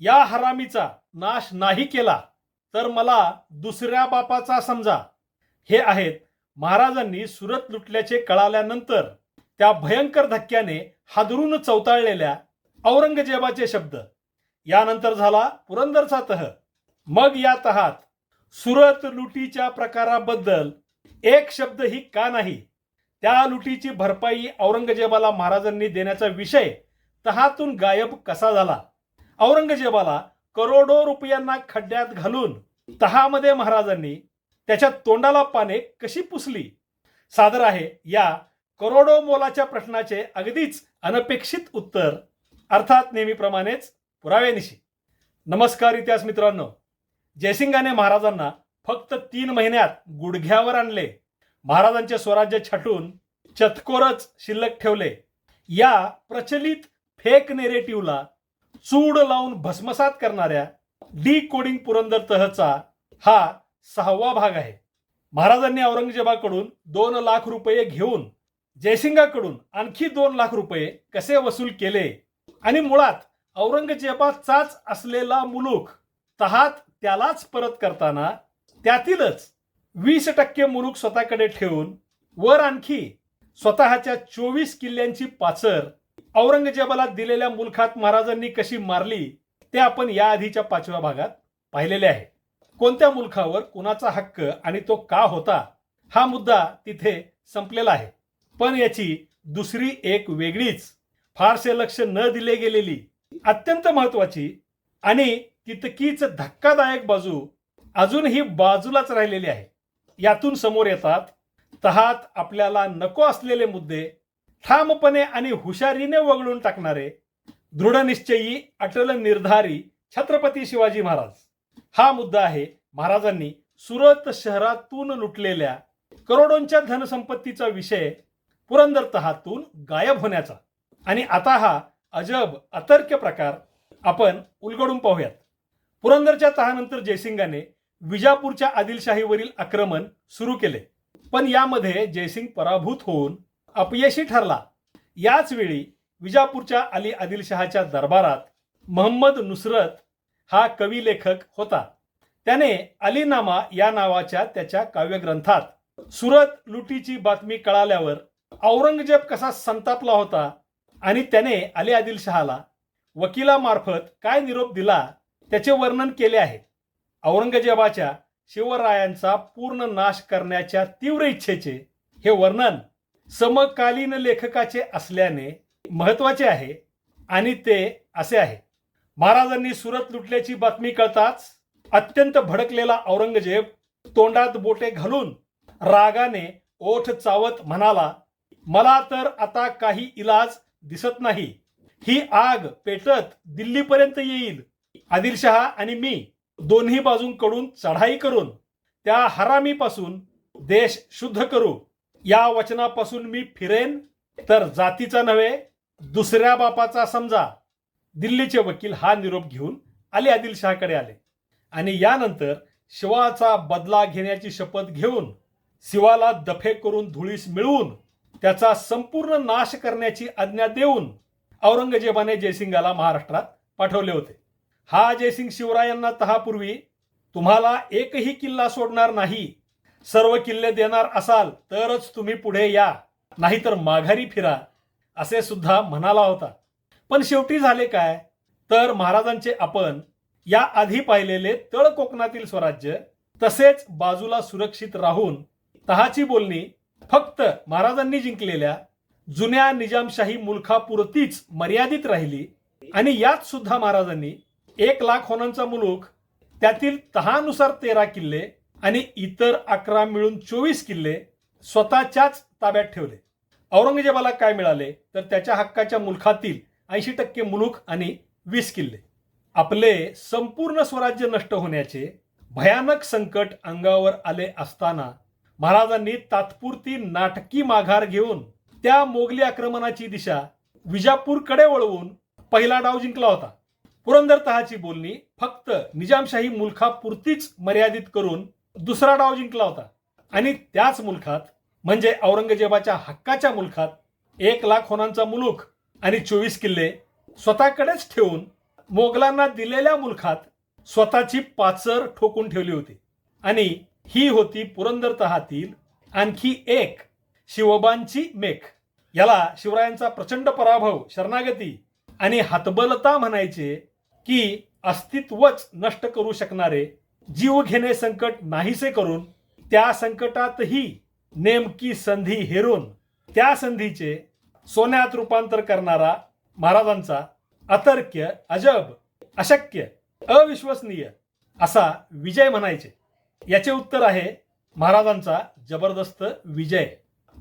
या हरामीचा नाश नाही केला तर मला दुसऱ्या बापाचा समजा. हे आहेत महाराजांनी सुरत लुटल्याचे कळाल्यानंतर त्या भयंकर धक्क्याने हादरून चवताळलेल्या औरंगजेबाचे शब्द. यानंतर झाला पुरंदरचा तह. मग या तहात सुरत लुटीच्या प्रकाराबद्दल एक शब्दही का नाही? त्या लुटीची भरपाई औरंगजेबाला महाराजांनी देण्याचा विषय तहातून गायब कसा झाला? औरंगजेबाला करोडो रुपयांना खड्ड्यात घालून तहामध्ये महाराजांनी त्याच्या तोंडाला पाने कशी पुसली? सादर आहे या करोडो मोलाच्या प्रश्नाचे अगदीच अनपेक्षित उत्तर. अर्थात नेहमीप्रमाणेच पुराव्यानिशी. नमस्कार इतिहास मित्रांनो. जयसिंगाने महाराजांना फक्त तीन महिन्यात गुडघ्यावर आणले. महाराजांचे स्वराज्य छाटून चतकोरच शिल्लक ठेवले. या प्रचलित फेक नेरेटिव्हला चूड लावून भस्मसात करणाऱ्या डी कोडिंग पुरंदर तहचा हा सहावा भाग आहे. महाराजांनी औरंगजेबाकडून दोन लाख रुपये घेऊन जयसिंगाकडून आणखी दोन लाख रुपये कसे वसूल केले? आणि मुळात औरंगजेबाचाच असलेला मुलूक तहात त्यालाच परत करताना त्यातीलच वीस टक्के मुलूक स्वतःकडे ठेवून वर आणखी स्वतःच्या चोवीस किल्ल्यांची पाचर औरंगजेबाला दिलेल्या मुलखात महाराजांनी कशी मारली ते आपण या आधीच्या पाचव्या भागात पाहिलेले आहे. कोणत्या मुलखावर कुणाचा हक्क आणि तो का होता हा मुद्दा तिथे संपलेला आहे. पण याची दुसरी एक वेगळीच फारसे लक्ष न दिले गेलेली अत्यंत महत्वाची आणि तितकीच धक्कादायक बाजू अजूनही बाजूलाच राहिलेली आहे. यातून समोर येतात तहात आपल्याला नको असलेले मुद्दे ठामपणे आणि हुशारीने वगळून टाकणारे दृढनिश्चयी अटल निर्धारी छत्रपती शिवाजी महाराज. हा मुद्दा आहे महाराजांनी सुरत शहरातून लुटलेल्या करोडोंच्या धनसंपत्तीचा विषय पुरंदर तहातून गायब होण्याचा. आणि आता हा अजब अतर्क्य प्रकार आपण उलगडून पाहूयात. पुरंदरच्या तहानंतर जयसिंगाने विजापूरच्या आदिलशाहीवरील आक्रमण सुरू केले. पण यामध्ये जयसिंग पराभूत होऊन अपयशी ठरला. याच वेळी विजापूरच्या अली आदिलशहाच्या दरबारात मोहम्मद नुसरत हा कवी लेखक होता. त्याने अलीनामा या नावाच्या त्याच्या काव्यग्रंथात सुरत लुटीची बातमी कळाल्यावर औरंगजेब कसा संतापला होता आणि त्याने अली आदिलशहाला वकिलामार्फत काय निरोप दिला त्याचे वर्णन केले आहे. औरंगजेबाच्या शिवरायांचा पूर्ण नाश करण्याच्या तीव्र इच्छेचे हे वर्णन समकालीन लेखकाचे असल्याने महत्त्वाचे आहे आणि ते असे आहे. महाराजांनी सुरत लुटल्याची बातमी कळताच अत्यंत भडकलेला औरंगजेब तोंडात बोटे घालून रागाने ओठ चावत म्हणाला मला तर आता काही इलाज दिसत नाही. ही आग पेटत दिल्लीपर्यंत येईल. आदिलशहा आणि मी दोन्ही बाजूंकडून चढाई करून त्या हरामीपासून देश शुद्ध करू. या वचनापासून मी फिरेन तर जातीचा नव्हे दुसऱ्या बापाचा समजा. दिल्लीचे वकील हा निरोप घेऊन अली आदिलशहाकडे आले. आणि यानंतर शिवाचा बदला घेण्याची शपथ घेऊन शिवाला दफे करून धुळीस मिळवून त्याचा संपूर्ण नाश करण्याची आज्ञा देऊन औरंगजेबाने जयसिंगाला महाराष्ट्रात पाठवले होते. हा जयसिंग शिवरायांना तहापूर्वी तुम्हाला एकही किल्ला सोडणार नाही सर्व किल्ले देणार असाल तरच तुम्ही पुढे या. नाहीतर माघारी फिरा असे सुद्धा म्हणाला होता. पण शेवटी झाले काय? तर महाराजांचे आपण या आधी पाहिलेले तळ कोकणातील स्वराज्य तसेच बाजूला सुरक्षित राहून तहाची बोलणी फक्त महाराजांनी जिंकलेल्या जुन्या निजामशाही मुलखापुरतीच मर्यादित राहिली आणि यात सुद्धा महाराजांनी एक लाख होनांचा मुलूक त्यातील तहानुसार तेरा किल्ले आणि इतर अकरा मिळून चोवीस किल्ले स्वतःच्याच ताब्यात ठेवले. औरंगजेबाला काय मिळाले? तर त्याच्या हक्काच्या मुलखातील ऐंशी टक्के मुलूक आणि वीस किल्ले. आपले संपूर्ण स्वराज्य नष्ट होण्याचे भयानक संकट अंगावर आले असताना महाराजांनी तात्पुरती नाटकी माघार घेऊन त्या मोगली आक्रमणाची दिशा विजापूरकडे वळवून पहिला डाव जिंकला होता. पुरंदर तहाची बोलणी फक्त निजामशाही मुलखापुरतीच मर्यादित करून दुसरा डाव जिंकला होता. आणि त्याच मुलखात म्हणजे औरंगजेबाच्या हक्काच्या मुलखात एक लाख होनांचा मुलूक आणि चोवीस किल्ले स्वतःकडेच ठेवून मोगलांना दिलेल्या मुलखात स्वतःची पाचर ठोकून ठेवली होती. आणि ही होती पुरंदर तहातील आणखी एक शिवबांची मेख. याला शिवरायांचा प्रचंड पराभव शरणागती आणि हातबलता म्हणायचे की अस्तित्वच नष्ट करू शकणारे जीव घेणे संकट नाहीसे करून त्या संकटातही नेमकी संधी हेरून त्या संधीचे सोन्यात रूपांतर करणारा महाराजांचा अतर्क्य अजब अशक्य अविश्वसनीय असा विजय म्हणायचे. याचे उत्तर आहे महाराजांचा जबरदस्त विजय.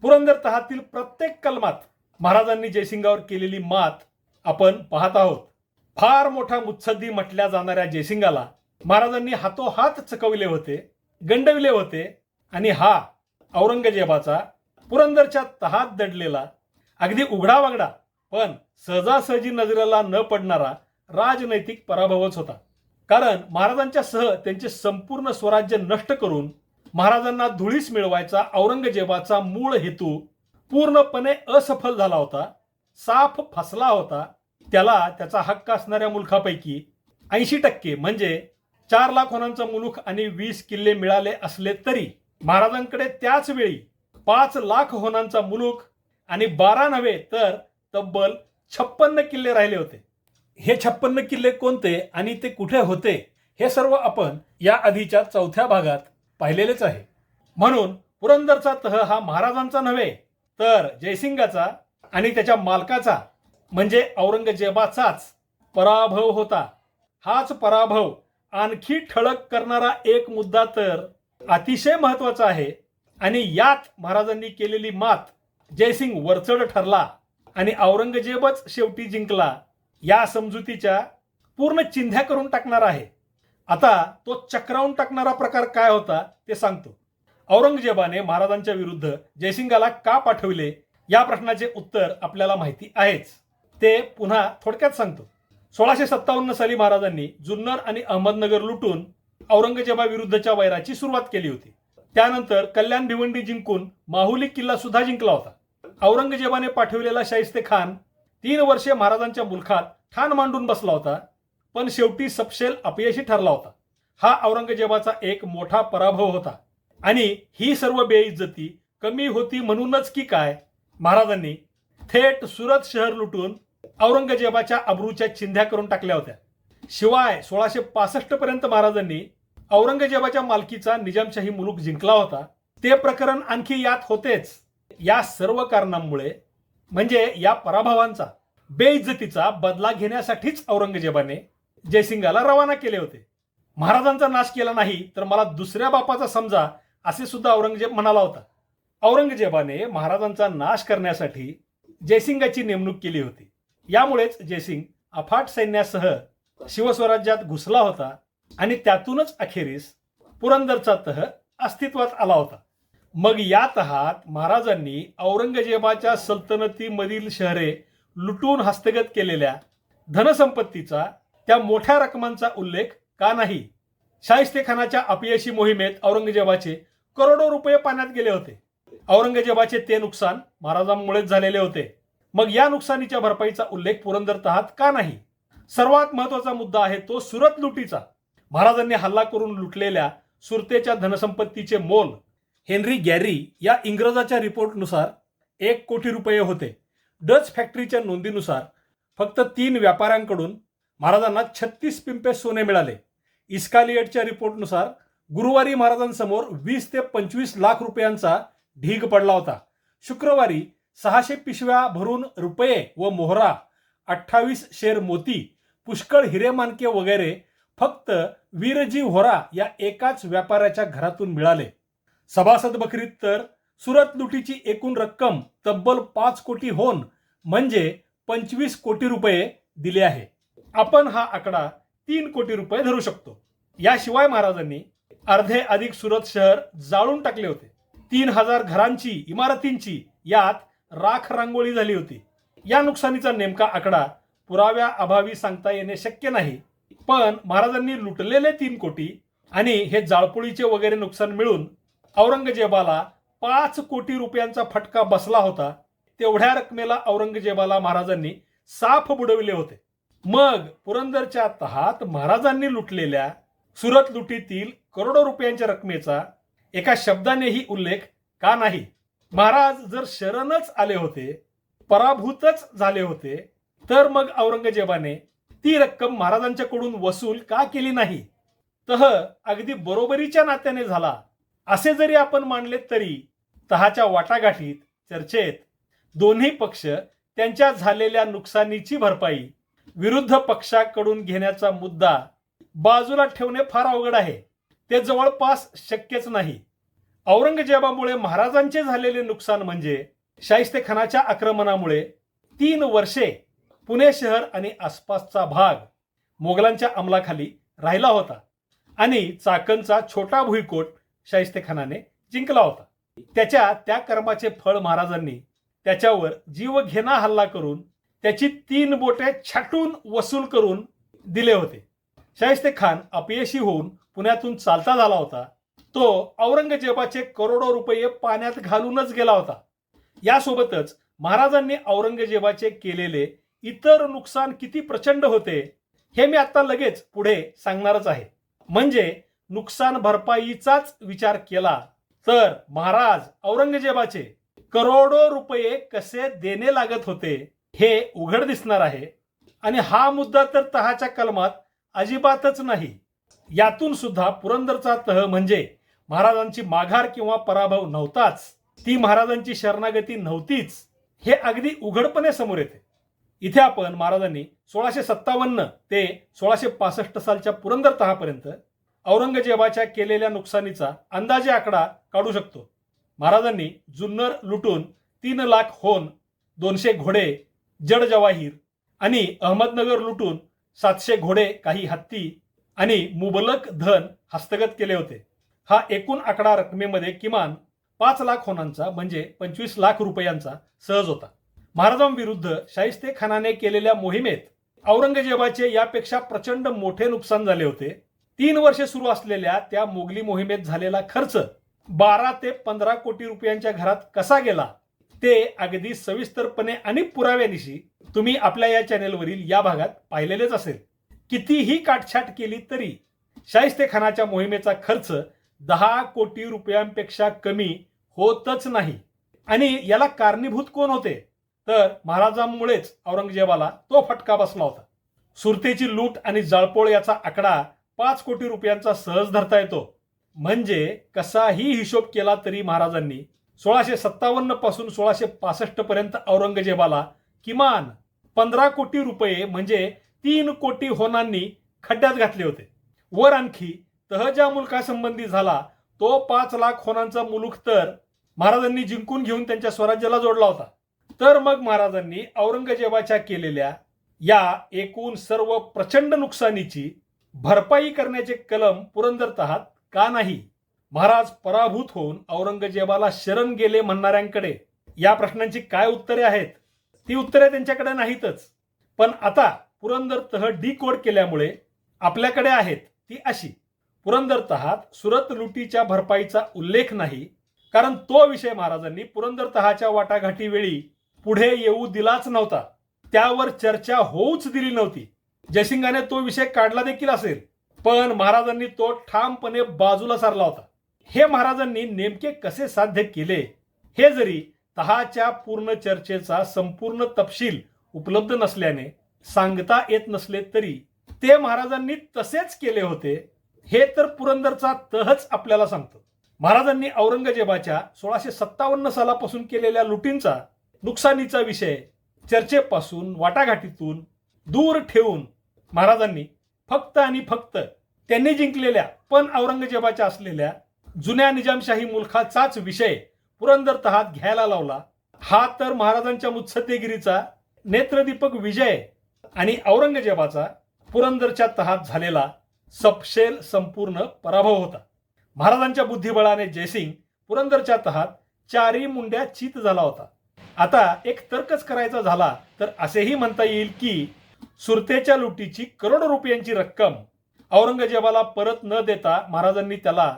पुरंदर तहातील प्रत्येक कलमात महाराजांनी जयसिंगावर केलेली मात आपण पाहत आहोत. फार मोठा मुत्सद्दी म्हटल्या जाणाऱ्या जयसिंगाला महाराजांनी हातोहात चकविले होते गंडविले होते आणि हा औरंगजेबाचा पुरंदरच्या तहात दडलेला अगदी उघडा वागडा पण सहजासहजी नजरेला न पडणारा राजनैतिक पराभवच होता. कारण महाराजांच्या सह त्यांचे संपूर्ण स्वराज्य नष्ट करून महाराजांना धुळीस मिळवायचा औरंगजेबाचा मूळ हेतू पूर्णपणे असफल झाला होता साफ फसला होता. त्याला त्याचा हक्क असणाऱ्या मुलखापैकी ऐंशी टक्के म्हणजे चार लाख होणांचा मुलूक आणि वीस किल्ले मिळाले असले तरी महाराजांकडे त्याच वेळी पाच लाख होणांचा मुलूक आणि बारा नव्हे तर तब्बल छप्पन्न किल्ले राहिले होते. हे छप्पन्न किल्ले कोणते आणि ते कुठे होते हे सर्व आपण या आधीच्या चौथ्या भागात पाहिलेलेच आहे. म्हणून पुरंदरचा तह हा महाराजांचा नव्हे तर जयसिंगाचा आणि त्याच्या मालकाचा म्हणजे औरंगजेबाचाच पराभव होता. हाच पराभव आणखी ठळक करणारा एक मुद्दा तर अतिशय महत्त्वाचा आहे. आणि यात महाराजांनी केलेली मात जयसिंग वरचढ ठरला आणि औरंगजेबच शेवटी जिंकला. या समजुतीच्या पूर्ण चिंध्या करून टाकणार आहे. आता तो चक्रावून टाकणारा प्रकार काय होता ते सांगतो. औरंगजेबाने महाराजांच्या विरुद्ध जयसिंगाला का पाठविले? या प्रश्नाचे उत्तर आपल्याला माहिती आहेच. ते पुन्हा थोडक्यात सांगतो. सोळाशे सत्तावन्न साली महाराजांनी जुन्नर आणि अहमदनगर लुटून औरंगजेबा विरुद्धच्या वैराची सुरुवात केली होती. त्यानंतर कल्याण भिवंडी जिंकून माहुली किल्ला सुद्धा जिंकला होता. औरंगजेबाने पाठविलेला शाहिस्ते खान तीन वर्षे महाराजांच्या मुलखात ठाण मांडून बसला होता पण शेवटी सपशेल अपयशी ठरला होता. हा औरंगजेबाचा एक मोठा पराभव होता. आणि ही सर्व बेइज्जती कमी होती म्हणूनच की काय? महाराजांनी थेट सुरत शहर लुटून औरंगजेबाच्या अब्रूच्या चिंध्या करून टाकल्या होत्या. शिवाय सोळाशे पासष्ट पर्यंत महाराजांनी औरंगजेबाच्या मालकीचा निजामशाही मुलूक जिंकला होता. ते प्रकरण आणखी यात होतेच. या सर्व कारणांमुळे म्हणजे या पराभवांचा बेइज्जतीचा बदला घेण्यासाठीच औरंगजेबाने जयसिंगाला रवाना केले होते. महाराजांचा नाश केला नाही तर मला दुसऱ्या बापाचा समजा असे सुद्धा औरंगजेब म्हणाला होता. औरंगजेबाने महाराजांचा नाश करण्यासाठी जयसिंगाची नेमणूक केली होती. यामुळेच जयसिंग अफाट सैन्यासह शिवस्वराज्यात घुसला होता आणि त्यातूनच अखेरीस पुरंदरचा तह अस्तित्वात आला होता. मग या तहात महाराजांनी औरंगजेबाच्या सल्तनतीमधील शहरे लुटून हस्तगत केलेल्या धनसंपत्तीचा त्या मोठ्या रकमांचा उल्लेख का नाही? शाहिस्तेखानाच्या अपयशी मोहिमेत औरंगजेबाचे करोडो रुपये पाण्यात गेले होते. औरंगजेबाचे ते नुकसान महाराजांमुळेच झालेले होते. मग या नुकसानीच्या भरपाईचा उल्लेख पुरंदर तहात का नाही? सर्वात महत्त्वाचा मुद्दा आहे तो सुरत लुटीचा. महाराजांनी हल्ला करून लुटलेल्या सुरतेच्या धनसंपत्तीचे मोल हेनरी गॅरी या इंग्रजाच्या रिपोर्टनुसार एक कोटी रुपये होते. डच फॅक्टरीच्या नोंदीनुसार फक्त तीन व्यापाऱ्यांकडून महाराजांना छत्तीस पिंपे सोने मिळाले. इस्कालिएटच्या रिपोर्टनुसार गुरुवारी महाराजांसमोर वीस ते पंचवीस लाख रुपयांचा ढीग पडला होता. शुक्रवारी सहाशे पिशव्या भरून रुपये व मोहरा अठ्ठावीस शेर मोती पुष्कळ हिरेमानके वगैरे फक्त वीरजी होरा या एकाच व्यापाऱ्याच्या घरातून मिळाले. सभासद बकरीत तर सुरत लुटीची एकूण रक्कम तब्बल पाच कोटी होऊन म्हणजे पंचवीस कोटी रुपये दिले आहे. आपण हा आकडा तीन कोटी रुपये धरू शकतो. याशिवाय महाराजांनी अर्धे अधिक सुरत शहर जाळून टाकले होते. तीन हजार घरांची इमारतींची यात राख रांगोळी झाली होती. या नुकसानीचा नेमका आकडा पुराव्या अभावी सांगता येणे शक्य नाही. पण महाराजांनी लुटलेले तीन कोटी आणि हे जाळपोळीचे वगैरे नुकसान मिळून औरंगजेबाला पाच कोटी रुपयांचा फटका बसला होता. तेवढ्या रकमेला औरंगजेबाला महाराजांनी साफ बुडविले होते. मग पुरंदरच्या तहात महाराजांनी लुटलेल्या सुरत लुटीतील करोडो रुपयांच्या रकमेचा एका शब्दानेही उल्लेख का नाही? महाराज जर शरणच आले होते पराभूतच झाले होते तर मग औरंगजेबाने ती रक्कम महाराजांच्याकडून वसूल का केली नाही? तह अगदी बरोबरीच्या नात्याने झाला. असे जरी आपण मानले तरी तहाच्या वाटाघाटीत चर्चेत दोन्ही पक्ष त्यांच्या झालेल्या नुकसानीची भरपाई विरुद्ध पक्षाकडून घेण्याचा मुद्दा बाजूला ठेवणे फार अवघड आहे. ते जवळपास शक्यच नाही. औरंगजेबामुळे महाराजांचे झालेले नुकसान म्हणजे शाहिस्तेखानाच्या आक्रमणामुळे तीन वर्षे पुणे शहर आणि आसपासचा भाग मोगलांच्या अंमलाखाली राहिला होता आणि चाकणचा छोटा भुईकोट शाहिस्तेखानाने जिंकला होता. त्याच्या त्या कर्माचे फळ महाराजांनी त्याच्यावर जीव घेणा हल्ला करून त्याची तीन बोटे छाटून वसूल करून दिले होते. शाहिस्ते खान अपयशी होऊन पुण्यातून चालता झाला होता. तो औरंगजेबाचे करोडो रुपये पाण्यात घालूनच गेला होता. यासोबतच महाराजांनी औरंगजेबाचे केलेले इतर नुकसान किती प्रचंड होते हे मी आता लगेच पुढे सांगणारच आहे. म्हणजे नुकसान भरपाईचाच विचार केला तर महाराज औरंगजेबाचे करोडो रुपये कसे देणे लागत होते हे उघड दिसणार आहे. आणि हा मुद्दा तर तहाच्या कलमात अजिबातच नाही. यातून सुद्धा पुरंदरचा तह म्हणजे महाराजांची माघार किंवा पराभव नव्हताच. ती महाराजांची शरणागती नव्हतीच. हे अगदी उघडपणे समोर येते. इथे आपण महाराजांनी सोळाशे सत्तावन्न ते सोळाशे पासष्ट सालच्या पुरंदर तहापर्यंत औरंगजेबाच्या केलेल्या नुकसानीचा अंदाजे आकडा काढू शकतो. महाराजांनी जुन्नर लुटून तीन लाख होन दोनशे घोडे जड जवाहीर आणि अहमदनगर लुटून सातशे घोडे काही हत्ती आणि मुबलक धन हस्तगत केले होते. हा एकूण आकडा रकमेमध्ये किमान पाच लाख होनांचा म्हणजे पंचवीस लाख रुपयांचा सहज होता. महाराजांविरुद्ध शाहिस्ते खानाने केलेल्या मोहिमेत औरंगजेबाचे यापेक्षा प्रचंड मोठे नुकसान झाले होते. तीन वर्षे सुरू असलेल्या त्या मोगली मोहिमेत झालेला खर्च बारा ते पंधरा कोटी रुपयांच्या घरात कसा गेला? ते अगदी सविस्तरपणे आणि पुराव्यानिशी तुम्ही आपल्या या चॅनेलवरील या भागात पाहिलेलेच असेल. कितीही काटछाट केली तरी शाहिस्ते खानाच्या मोहिमेचा खर्च दहा कोटी रुपयांपेक्षा कमी होतच नाही. आणि याला कारणीभूत कोण होते? तर महाराजांमुळेच औरंगजेबाला तो फटका बसला होता. सुरतेची लूट आणि जाळपोळ याचा आकडा पाच कोटी रुपयांचा सहज धरता येतो. म्हणजे कसाही हिशोब केला तरी महाराजांनी सोळाशे सत्तावन्नपासून सोळाशे पासष्ट पर्यंत औरंगजेबाला किमान पंधरा कोटी रुपये म्हणजे तीन कोटी होनांनी खड्ड्यात घातले होते. वर आणखी तह ज्या मुलकासंबंधी झाला तो पाच लाख खोनांचा मुलूक तर महाराजांनी जिंकून घेऊन त्यांच्या स्वराज्याला जोडला होता. तर मग महाराजांनी औरंगजेबाच्या केलेल्या या एकूण सर्व प्रचंड नुकसानीची भरपाई करण्याचे कलम पुरंदर तहात का नाही? महाराज पराभूत होऊन औरंगजेबाला शरण गेले म्हणणाऱ्यांकडे या प्रश्नांची काय उत्तरे आहेत? ती उत्तरे त्यांच्याकडे नाहीतच. पण आता पुरंदर तह डी कोड केल्यामुळे आपल्याकडे आहेत ती अशी. पुरंदर तहात सुरत लुटीच्या भरपाईचा उल्लेख नाही कारण तो विषय महाराजांनी पुरंदर तहाच्या वाटाघाटी वेळी पुढे येऊ दिलाच नव्हता. त्यावर चर्चा होऊच दिली नव्हती. जयसिंगाने तो विषय काढला देखील असेल पण महाराजांनी तो ठामपणे बाजूला सारला होता. हे महाराजांनी नेमके कसे साध्य केले हे जरी तहाच्या पूर्ण चर्चेचा संपूर्ण तपशील उपलब्ध नसल्याने सांगता येत नसले तरी ते महाराजांनी तसेच केले होते. हे तर पुरंदरचा तहच आपल्याला सांगतो. महाराजांनी औरंगजेबाच्या सोळाशे सत्तावन्न सालापासून केलेल्या लुटींचा नुकसानीचा विषय चर्चेपासून वाटाघाटीतून दूर ठेवून महाराजांनी फक्त आणि फक्त त्यांनी जिंकलेल्या पण औरंगजेबाच्या असलेल्या जुन्या निजामशाही मुलखाचाच विषय पुरंदर तहात घ्यायला लावला. हा तर महाराजांच्या मुत्सद्देगिरीचा नेत्रदीपक विजय आणि औरंगजेबाचा पुरंदरच्या तहात झालेला सपशेल संपूर्ण पराभव होता. महाराजांच्या बुद्धिबळाने जयसिंग पुरंदरच्या तहात चारी मुंड्या चित झाला होता. आता एक तर्कच करायचा झाला तर असेही म्हणता येईल की सुरतेच्या लुटीची करोडो रुपयांची रक्कम औरंगजेबाला परत न देता महाराजांनी त्याला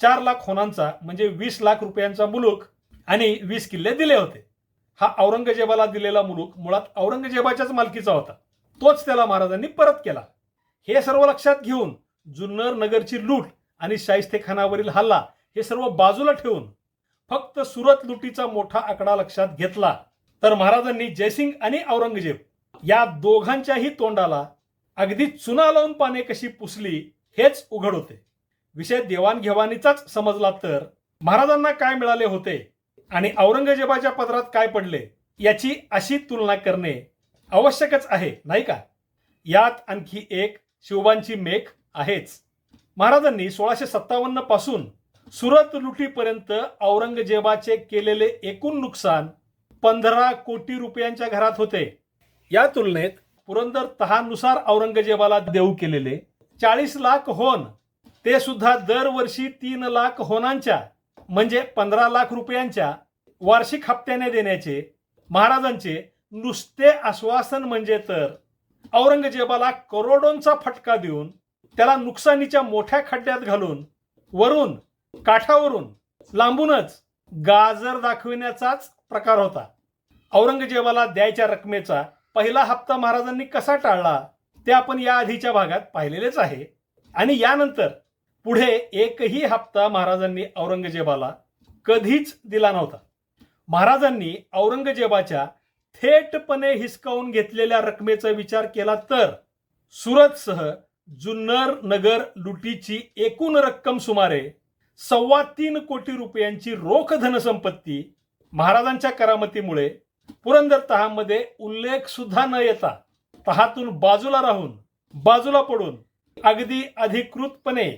चार लाख होनांचा म्हणजे वीस लाख रुपयांचा मुलूक आणि वीस किल्ले दिले होते. हा औरंगजेबाला दिलेला मुलूक मुळात औरंगजेबाच्याच मालकीचा होता. तोच त्याला महाराजांनी परत केला. हे सर्व लक्षात घेऊन जुन्नर नगरची लूट आणि शाहिस्तेखानावरील हल्ला हे सर्व बाजूला ठेवून फक्त सुरत लुटीचा मोठा आकडा लक्षात घेतला. तर महाराजांनी जयसिंग आणि औरंगजेब या दोघांच्याही तोंडाला अगदी चुना लावून पाने कशी पुसली हेच उघड होते. विषय देवाणघेवाणीचाच समजला तर महाराजांना काय मिळाले होते आणि औरंगजेबाच्या पदरात काय पडले याची अशी तुलना करणे आवश्यकच आहे नाही का? यात आणखी एक शिवबांची मेख आहेच. महाराजांनी सोळाशे सत्तावन्नपासून सुरत लुटीपर्यंत औरंगजेबाचे केलेले एकूण नुकसान पंधरा कोटी रुपयांच्या घरात होते. या तुलनेत पुरंदर तहानुसार औरंगजेबाला देऊ केलेले चाळीस लाख होन ते सुद्धा दरवर्षी तीन लाख होनांच्या म्हणजे पंधरा लाख रुपयांच्या वार्षिक हप्त्याने देण्याचे महाराजांचे नुसते आश्वासन म्हणजे तर औरंगजेबाला करोडोंचा फटका देऊन त्याला नुकसानीच्या मोठ्या खड्ड्यात घालून वरून काठावरून लांबूनच गाजर दाखविण्याचाच प्रकार होता. औरंगजेबाला द्यायच्या रकमेचा पहिला हप्ता महाराजांनी कसा टाळला ते आपण या आधीच्या भागात पाहिलेलेच आहे. आणि यानंतर पुढे एकही हप्ता महाराजांनी औरंगजेबाला कधीच दिला नव्हता. महाराजांनी औरंगजेबाच्या थेटपणे हिसकावून घेतलेल्या रकमेचा विचार केला तर सुरतसह जुन्नर नगर लुटीची एकूण रक्कम सुमारे सव्वा तीन कोटी रुपयांची रोख धनसंपत्ती महाराजांच्या करामतीमुळे पुरंदर तहामध्ये उल्लेख सुद्धा न येता तहातून बाजूला राहून बाजूला पडून अगदी अधिकृतपणे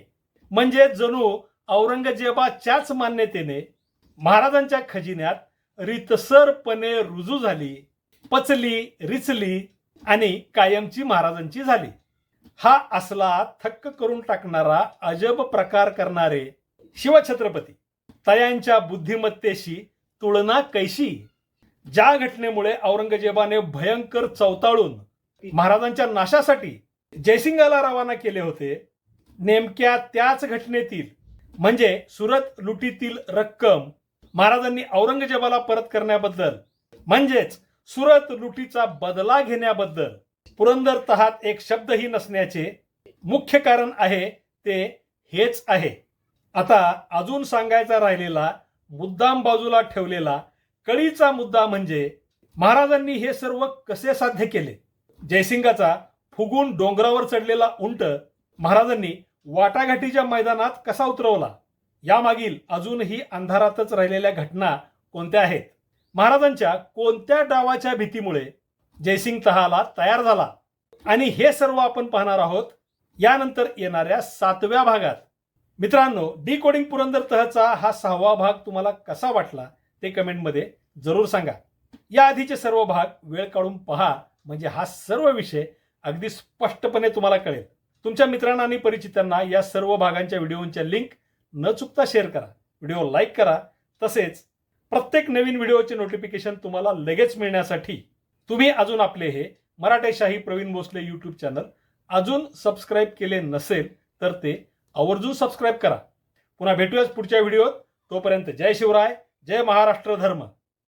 म्हणजे जणू औरंगजेबाच्याच मान्यतेने महाराजांच्या खजिन्यात रितसरपणे रुजू झाली पचली रिचली आणि कायमची महाराजांची झाली. हा असला थक्क करून टाकणारा अजब प्रकार करणारे शिवछत्रपती तयांच्या बुद्धिमत्तेशी तुलना कैशी? ज्या घटनेमुळे औरंगजेबाने भयंकर चवताळून महाराजांच्या नाशासाठी जयसिंगाला रवाना केले होते नेमक्या त्याच घटनेतील म्हणजे सुरत लुटीतील रक्कम महाराजांनी औरंगजेबाला परत करण्याबद्दल म्हणजेच सुरत लुटीचा बदला घेण्याबद्दल पुरंदर तहात एक शब्दही नसण्याचे मुख्य कारण आहे ते हेच आहे. आता अजून सांगायचा राहिलेला मुद्दाम बाजूला ठेवलेला कळीचा मुद्दा म्हणजे महाराजांनी हे सर्व कसे साध्य केले? जयसिंगाचा फुगून डोंगरावर चढलेला उंट महाराजांनी वाटाघाटीच्या मैदानात कसा उतरवला? यामागील अजूनही अंधारातच राहिलेल्या घटना कोणत्या आहेत? महाराजांच्या कोणत्या डावाच्या भीतीमुळे जयसिंग तहाला तयार झाला? आणि हे सर्व आपण पाहणार आहोत. यानंतर येणाऱ्या सातव्या भागात. मित्रांनो डी कोडिंग पुरंदर तहचा हा सहावा भाग तुम्हाला कसा वाटला ते कमेंटमध्ये जरूर सांगा. या आधीचे सर्व भाग वेळ काढून पहा म्हणजे हा सर्व विषय अगदी स्पष्टपणे तुम्हाला कळेल. तुमच्या मित्रांना आणि परिचितांना या सर्व भागांच्या व्हिडिओंच्या लिंक न चुकता शेअर करा. व्हिडिओ लाईक करा. तसेच प्रत्येक नवीन व्हिडिओचे नोटिफिकेशन तुम्हाला लगेच मिळण्यासाठी तुम्ही अजून आपले हे मराठेशाही प्रवीण भोसले यूट्यूब चॅनल अजून सबस्क्राईब केले नसेल तर ते आवर्जून सबस्क्राईब करा. पुन्हा भेटूयाच पुढच्या व्हिडिओत तोपर्यंत जय शिवराय जय महाराष्ट्र धर्म.